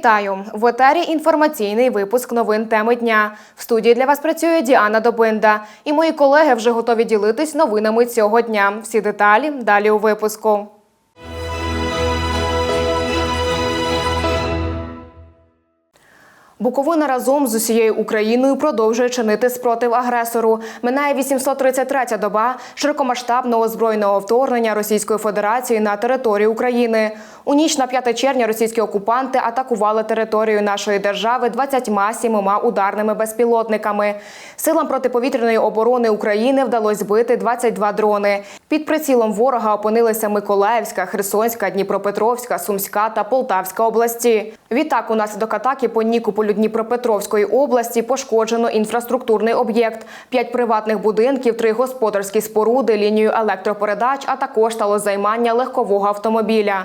Вітаю в етері інформаційний випуск новин теми дня. В студії для вас працює Діана Добинда. І мої колеги вже готові ділитись новинами цього дня. Всі деталі далі у випуску. Буковина разом з усією Україною продовжує чинити спротив агресору. Минає 833-я доба широкомасштабного збройного вторгнення Російської Федерації на територію України. У ніч на 5 червня російські окупанти атакували територію нашої держави 27 ударними безпілотниками. Силам протиповітряної оборони України вдалося збити 22 дрони. Під прицілом ворога опинилися Миколаївська, Херсонська, Дніпропетровська, Сумська та Полтавська області. Відтак, унаслідок атаки по Нікополю Дніпропетровської області пошкоджено інфраструктурний об'єкт, п'ять приватних будинків, три господарські споруди, лінію електропередач, а також стало займання легкового автомобіля.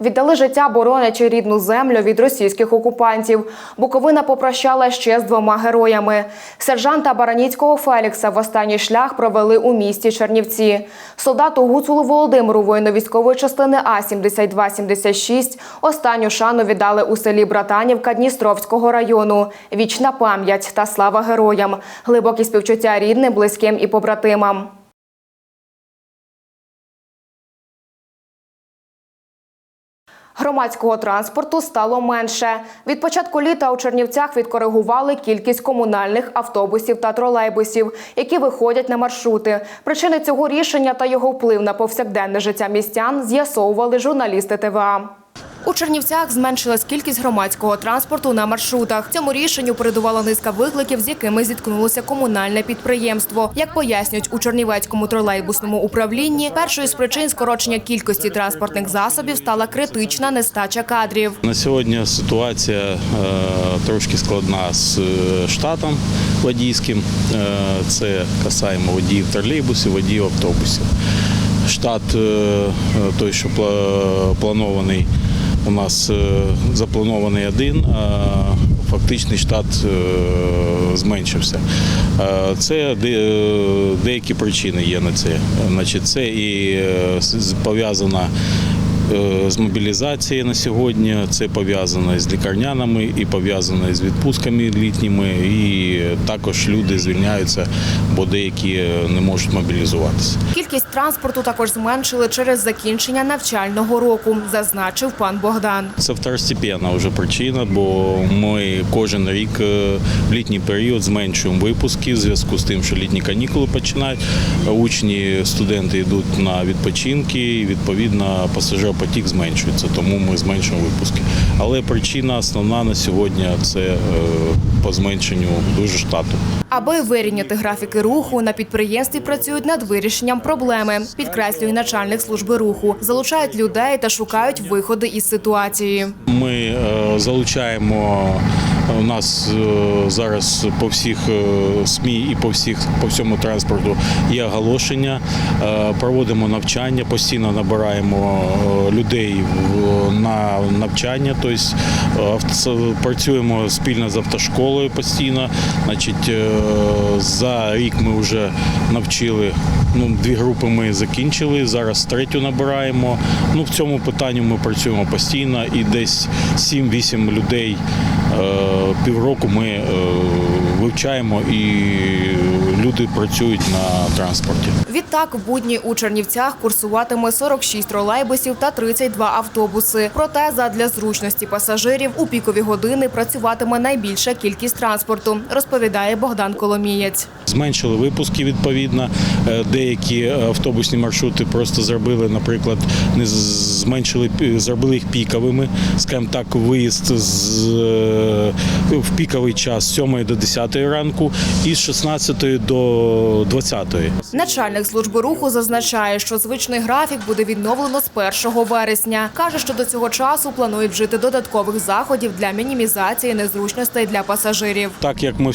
Віддали життя, боронячи рідну землю від російських окупантів. Буковина попрощала ще з двома героями. Сержанта Бараніцького Фелікса в останній шлях провели у місті Чернівці. Солдату Гуцулу Володимиру воєнно-військової частини А 7276 останню шану віддали у селі Братанівка Дністровського району. Вічна пам'ять та слава героям, глибокі співчуття рідним, близьким і побратимам. Громадського транспорту стало менше. Від початку літа у Чернівцях відкоригували кількість комунальних автобусів та тролейбусів, які виходять на маршрути. Причини цього рішення та його вплив на повсякденне життя містян з'ясовували журналісти ТВА. У Чернівцях зменшилась кількість громадського транспорту на маршрутах. Цьому рішенню передувала низка викликів, з якими зіткнулося комунальне підприємство. Як пояснюють у Чернівецькому тролейбусному управлінні, першою з причин скорочення кількості транспортних засобів стала критична нестача кадрів. На сьогодні ситуація е, трошки складна з е, штатом водійським. Е, це касаємо водіїв тролейбусів, водіїв автобусів. Штат той, що планований, у нас е, запланований один, а фактичний штат е, зменшився. Е, Це де- деякі причини є на це. Значить, це і е, з- е, з мобілізацією на сьогодні. Це пов'язано з лікарняними і пов'язано з відпустками літніми. І також люди звільняються, бо деякі не можуть мобілізуватися. Кількість транспорту також зменшили через закінчення навчального року, зазначив пан Богдан. Це второстепенна вже причина, бо ми кожен рік е, в літній період зменшуємо випуски в зв'язку з тим, що літні канікули починають. Учні, студенти йдуть на відпочинки, відповідно пасажиропотік зменшується, тому ми зменшуємо випуски. Але причина основна на сьогодні це е, по зменшенню дуже штату. Аби вирівняти графіки руху, на підприємстві працюють над вирішенням проблеми, підкреслює начальник служби руху, залучають людей та шукають виходи із ситуації. Ми е, залучаємо. У нас е, зараз по всіх е, СМІ і по всіх по всьому транспорту є оголошення. Е, Проводимо навчання, постійно набираємо е, людей на навчання. Тобто е, працюємо спільно з автошколою постійно. Значить, е, за рік ми вже навчили. Ну, дві групи ми закінчили. Зараз третю набираємо. Ну, в цьому питанні ми працюємо постійно і десь 7-8 людей е, півроку ми е, вивчаємо і люди працюють на транспорті. Відтак, в будні у Чернівцях курсуватиме 46 тролейбусів та 32 автобуси. Проте, задля зручності пасажирів, у пікові години працюватиме найбільша кількість транспорту, розповідає Богдан Коломієць. Зменшили випуски відповідно. Е, Деякі автобусні маршрути просто зробили, наприклад, не зменшили зробили їх піковими. Скажімо так, виїзд з е, в піковий час з 7 до 10 ранку і з 16 до 20. Начальник служби руху зазначає, що звичний графік буде відновлено з 1 вересня. Каже, що до цього часу планують вжити додаткових заходів для мінімізації незручностей для пасажирів. Так як ми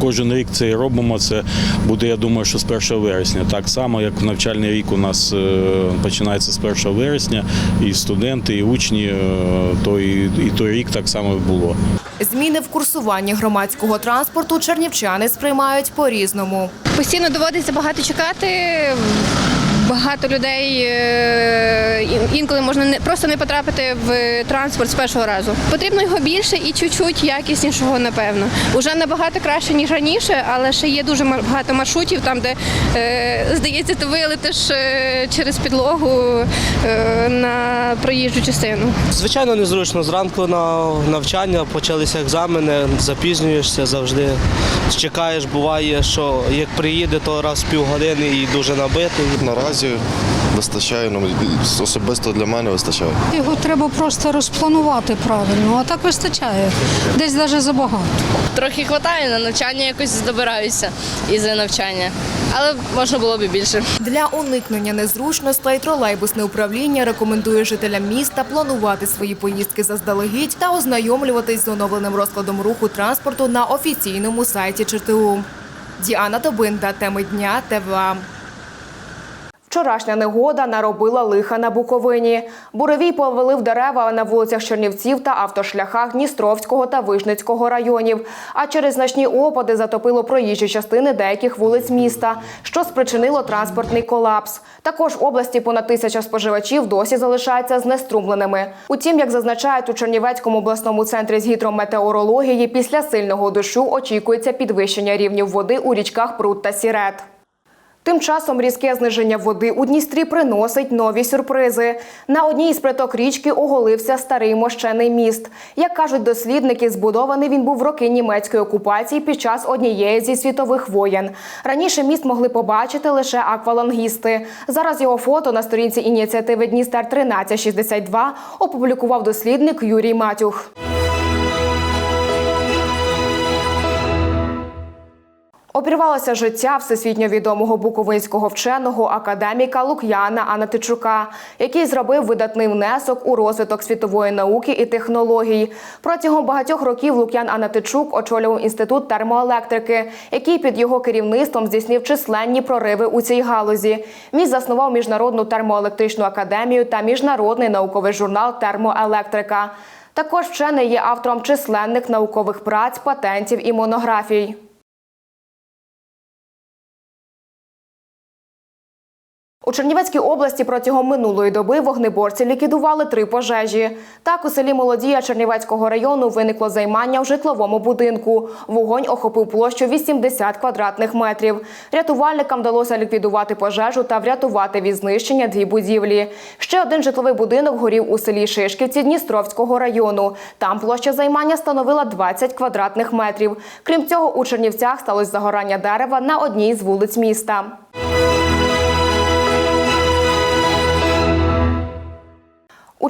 кожен рік це і робимо, це буде, я думаю, що з 1 вересня. Так само, як навчальний рік у нас е, починається з 1 вересня, і студенти, і учні, е, то і, і той рік так само було. Зміни в курсуванні громадського транспорту чернівчани сприймають по-різному. Постійно доводиться багато чекати. Багато людей е, інколи можна не просто не потрапити в транспорт з першого разу. Потрібно його більше і чуть-чуть якіснішого, напевно. Уже набагато краще ніж раніше, але ще є дуже мар- багато маршрутів, там де е, здається, ти вилетиш е, через підлогу на проїжджу частину. Звичайно, незручно. Зранку на навчання почалися екзамени, запізнюєшся завжди. Чекаєш, буває, що як приїде, то раз в півгодини і дуже набитий. Наразі вистачає, ну особисто для мене вистачає. Його треба просто розпланувати правильно, а так вистачає. Десь навіть забагато. Трохи хватає на навчання, якось добираюся із навчання, але можна було б і більше. Для уникнення незручностей тролейбусне управління рекомендує жителям міста планувати свої поїздки заздалегідь та ознайомлюватись з оновленим розкладом руху транспорту на офіційному сайті ЧТУ. Діана Добинда, теми дня ТВА. Вчорашня негода наробила лиха на Буковині. Буревій повалив дерева на вулицях Чернівців та автошляхах Дністровського та Вишницького районів. А через значні опади затопило проїжджі частини деяких вулиць міста, що спричинило транспортний колапс. Також в області понад тисяча споживачів досі залишаються знеструмленими. Утім, як зазначають у Чернівецькому обласному центрі з гідрометеорології, після сильного дощу очікується підвищення рівнів води у річках Прут та Сірет. Тим часом різке зниження води у Дністрі приносить нові сюрпризи. На одній із приток річки оголився старий мощений міст. Як кажуть дослідники, збудований він був в роки німецької окупації під час однієї зі світових воєн. Раніше міст могли побачити лише аквалангісти. Зараз його фото на сторінці ініціативи Дністер 1362 опублікував дослідник Юрій Матюх. Обірвалося життя всесвітньо відомого буковинського вченого академіка Лук'яна Анатичука, який зробив видатний внесок у розвиток світової науки і технологій. Протягом багатьох років Лук'ян Анатичук очолював інститут термоелектрики, який під його керівництвом здійснив численні прориви у цій галузі. Він заснував міжнародну термоелектричну академію та міжнародний науковий журнал Термоелектрика. Також вчений є автором численних наукових праць, патентів і монографій. Чернівецькій області протягом минулої доби вогнеборці ліквідували три пожежі. Так, у селі Молодія Чернівецького району виникло займання в житловому будинку. Вогонь охопив площу 80 квадратних метрів. Рятувальникам вдалося ліквідувати пожежу та врятувати від знищення дві будівлі. Ще один житловий будинок горів у селі Шишківці Дністровського району. Там площа займання становила 20 квадратних метрів. Крім цього, у Чернівцях сталося загорання дерева на одній з вулиць міста.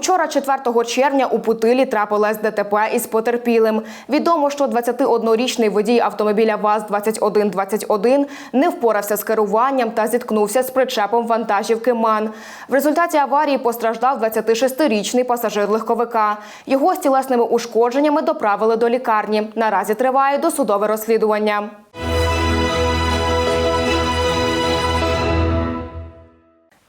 Учора, 4 червня, у Путилі трапилось ДТП із потерпілим. Відомо, що 21-річний водій автомобіля ВАЗ-2121 не впорався з керуванням та зіткнувся з причепом вантажівки МАН. В результаті аварії постраждав 26-річний пасажир легковика. Його з тілесними ушкодженнями доправили до лікарні. Наразі триває досудове розслідування.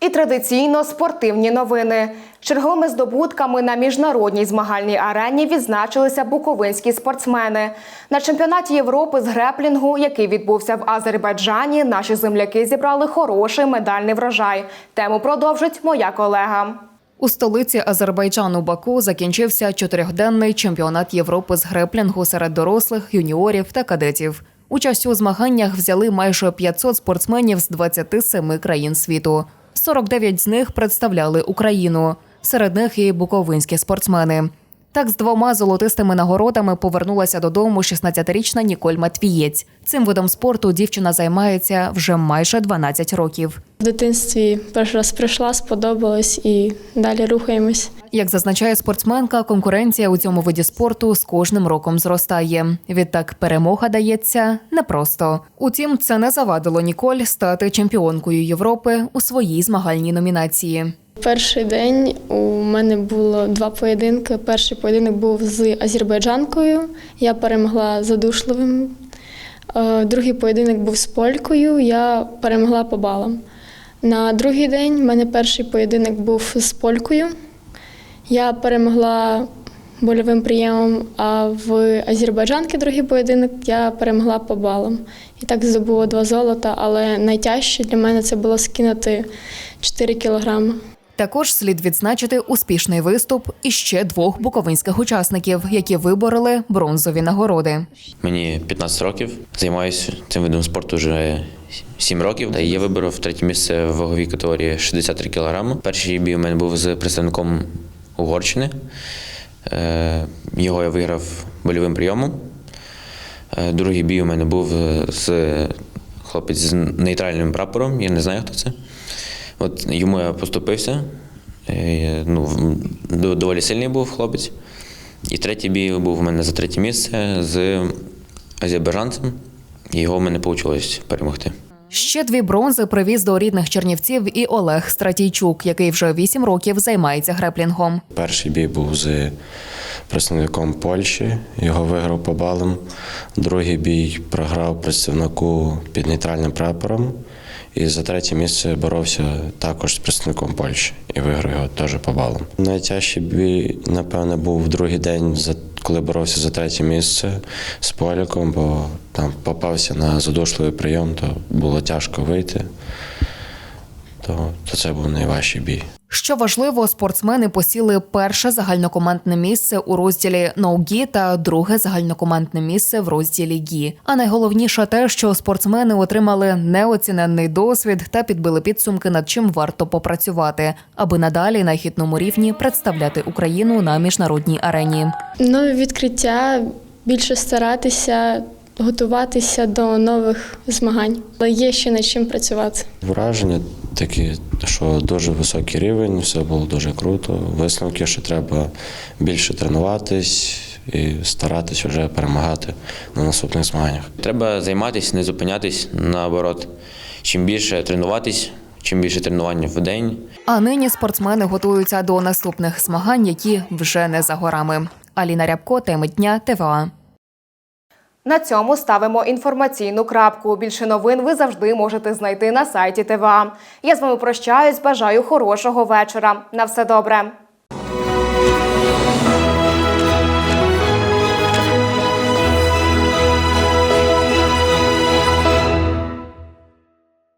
І традиційно спортивні новини. Черговими здобутками на міжнародній змагальній арені відзначилися буковинські спортсмени. На чемпіонаті Європи з греплінгу, який відбувся в Азербайджані, наші земляки зібрали хороший медальний врожай. Тему продовжить моя колега. У столиці Азербайджану Баку закінчився чотирьохденний чемпіонат Європи з греплінгу серед дорослих, юніорів та кадетів. Участь у змаганнях взяли майже 500 спортсменів з 27 країн світу. 49 з них представляли Україну. Серед них і буковинські спортсмени. Так, з двома золотистими нагородами повернулася додому 16-річна Ніколь Матвієць. Цим видом спорту дівчина займається вже майже 12 років. В дитинстві перший раз прийшла, сподобалось і далі рухаємось. Як зазначає спортсменка, конкуренція у цьому виді спорту з кожним роком зростає. Відтак перемога дається непросто. Утім, це не завадило Ніколь стати чемпіонкою Європи у своїй змагальній номінації. Перший день у мене було два поєдинки. Перший поєдинок був з азербайджанкою. Я перемогла задушливим. Е, Другий поєдинок був з полькою. Я перемогла по балам. На другий день в мене перший поєдинок був з полькою. Я перемогла больовим прийомом, а в азербайджанки другий поєдинок я перемогла по балам. І так здобула два золота, але найтяжче для мене це було скинути 4 кілограми. Також слід відзначити успішний виступ іще двох буковинських учасників, які вибороли бронзові нагороди. Мені 15 років, займаюся цим видом спорту вже 7 років. Я виборов третє місце в ваговій категорії 63 кг. Перший бій у мене був з представником Угорщини. Е, Його я виграв больовим прийомом. Е, Другий бій у мене був з хлопець з нейтральним прапором. Я не знаю, хто це. От йому я поступився. Е, Ну, доволі сильний був хлопець. І третій бій був у мене за третє місце з азербайджанцем. Його в мене вийшло перемогти. Ще дві бронзи привіз до рідних чернівців і Олег Стратійчук, який вже вісім років займається греплінгом. Перший бій був з представником Польщі, його виграв по балам. Другий бій програв представнику під нейтральним прапором. І за третє місце боровся також з представником Польщі і виграв його теж по балам. Найтяжчий бій, напевне, був в другий день, за- коли боровся за третє місце з Поляком, бо там попався на задушливий прийом, то було тяжко вийти. То, то це був найважчий бій. Що важливо, спортсмени посіли перше загальнокомандне місце у розділі ноугі та друге загальнокомандне місце в розділі гі. А найголовніше те, що спортсмени отримали неоціненний досвід та підбили підсумки, над чим варто попрацювати, аби надалі на хітному рівні представляти Україну на міжнародній арені. Нові відкриття, більше старатися, готуватися до нових змагань. Але є ще над чим працювати. Враження такі, що дуже високий рівень, все було дуже круто. Висновки, що треба більше тренуватись і старатись вже перемагати на наступних змаганнях. Треба займатися, не зупинятись, наоборот. Чим більше тренуватись, чим більше тренувань в день, А нині спортсмени готуються до наступних змагань, які вже не за горами. Аліна Рябко, теми дня, ТВА. На цьому ставимо інформаційну крапку. Більше новин ви завжди можете знайти на сайті ТВА. Я з вами прощаюсь. Бажаю хорошого вечора. На все добре.